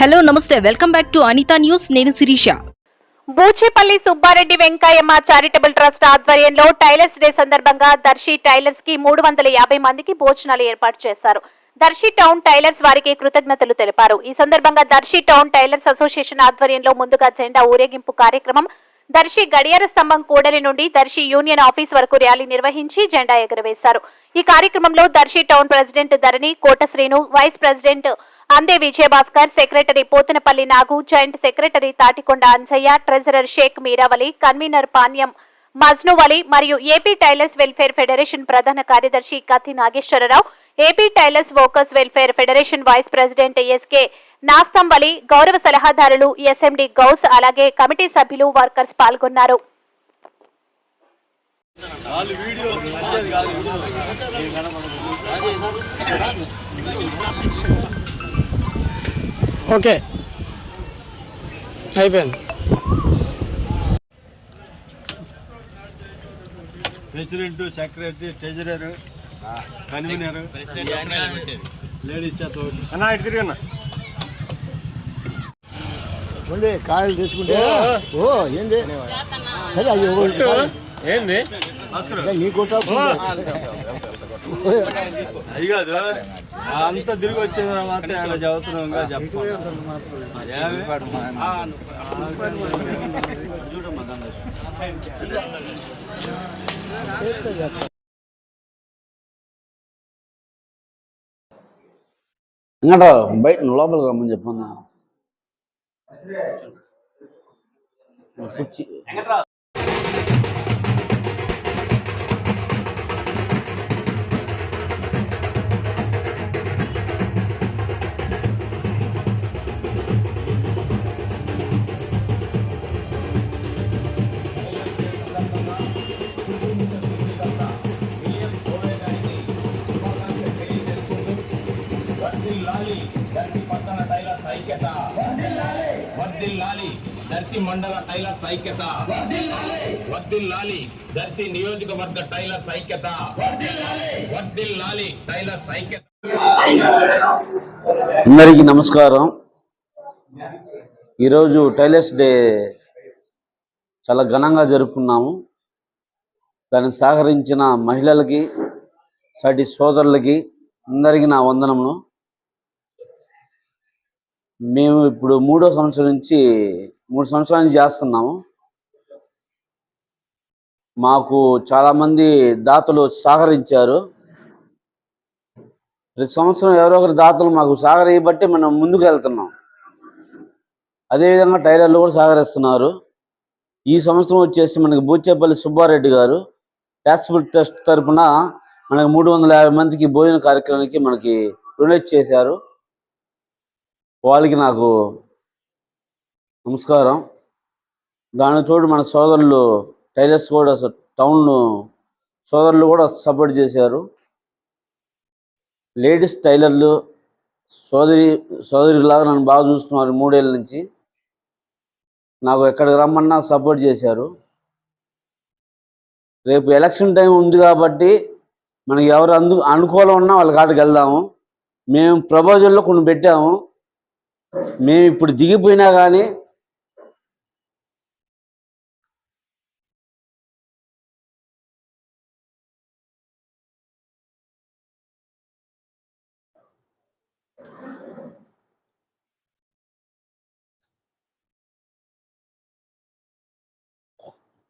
Hello నమస్తే. Welcome back to Anitha news. నేను Sirisha. Buchepalli Subbareddy Venkayamma charitable trust ఆధ్వర్యంలో టైలర్స్ డే సందర్భంగా దర్శి టైలర్స్కి మూడు వందల యాభై మందికి భోజనాలు ఏర్పాటు చేశారు. దర్శి టౌన్ టైలర్స్ వారికి కృతజ్ఞతలు తెలిపారు. ఈ సందర్భంగా దర్శి టౌన్ టైలర్స్ అసోసియేషన్ ఆధ్వర్యంలో ముందుగా జెండా ఊరేగింపు కార్యక్రమం దర్శి గడియార స్తంభం కూడలి నుండి దర్శి యూనియన్ ఆఫీస్ వరకు ర్యాలీ నిర్వహించి జెండా ఎగురవేశారు. ఈ కార్యక్రమంలో Darsi town president Dharani Kota Srinu vice president Ande Vijayabhaskar secretary Pothanapalli Nagu joint secretary Tatikonda Anjaiah treasurer Shaik Meeravali convener Panyam Majnu Ali మరియు ఏపీ టైలర్స్ వెల్ఫేర్ ఫెడరేషన్ ప్రధాన కార్యదర్శి Kathi Nageswara Rao AP tailors workers welfare federation vice president SK Nasthamvali గౌరవ సలహాదారులు SMD Ghouse అలాగే committee సభ్యులు workers పాల్గొన్నారు. Okay. అయిపోయింది. President secretary treasurer convener ladies. అన్న ఇటు తిరిగి ఉండే కాయలు తెచ్చుకుంటే. ఓ. ఏంది? సరే అది. ఏంది? నీ కొట్టాల్సిందే. అది కాదు. అంతా తిరిగి వచ్చిన తర్వాత చదువుతున్నాం దాన్ని. ఇంకా బయట లోపలికి రమ్మని చెప్పన్నా కుర్చీ ఐక్యత వర్ధిల్లాలి దర్శి మండల టైలర్స్ ఐక్యత వర్ధిల్లాలి దర్శి నియోజకవర్గ టైలర్స్ ఐక్యత వర్ధిల్లాలి టైలర్స్ ఐక్యత అందరికీ నమస్కారం. ఈరోజు టైలర్స్ డే చాలా ఘనంగా జరుపుకున్నాము. దానికి సహకరించిన మహిళలకి సాటి సోదరులకి అందరికీ నా వందనములు. మేము ఇప్పుడు మూడో సంవత్సరం నుంచి మూడు సంవత్సరాల నుంచి చేస్తున్నాము. మాకు చాలామంది దాతలు సహకరించారు. ప్రతి సంవత్సరం ఎవరో ఒకరి దాతలు మాకు సహకరియబట్టి మనం ముందుకు వెళ్తున్నాం అదేవిధంగా టైలర్లు కూడా సహకరిస్తున్నారు. ఈ సంవత్సరం వచ్చేసి మనకి బూచేపల్లి సుబ్బారెడ్డి గారు ట్యాక్సిబుల్ ట్రస్ట్ తరఫున మనకి మూడు వందల యాభై మందికి భోజన కార్యక్రమానికి మనకి డొనేట్ చేశారు. వాళ్ళకి నాకు నమస్కారం. దాని తోడు మన సోదరులు టైలర్స్ కూడా టౌన్ సోదరులు కూడా సపోర్ట్ చేశారు. లేడీస్ టైలర్లు సోదరి సోదరిలాగా నన్ను బాగా చూసుకున్నారు మూడేళ్ళ నుంచి. నాకు ఎక్కడికి రమ్మన్నా సపోర్ట్ చేశారు. రేపు ఎలక్షన్ టైం ఉంది కాబట్టి మనకి ఎవరు అందు అనుకూలం ఉన్నా వాళ్ళ కాడికి వెళ్దాము. మేము ప్రపోజల్లో కొన్ని పెట్టాము. మేము ఇప్పుడు దిగిపోయినా కానీ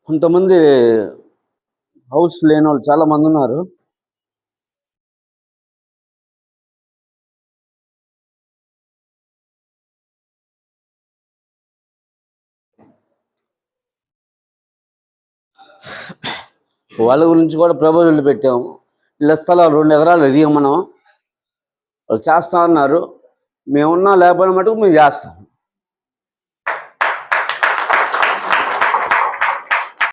కొంతమంది హౌస్ లేని వాళ్ళు చాలా మంది ఉన్నారు. వాళ్ళ గురించి కూడా ప్రబోధనలు పెట్టాము. ఇళ్ళ స్థలాలు రెండు ఎకరాలు ఎదిగ మనం. వాళ్ళు చేస్తా అన్నారు. మేమున్నా లేకపోయినా మటుకు మేము చేస్తాం.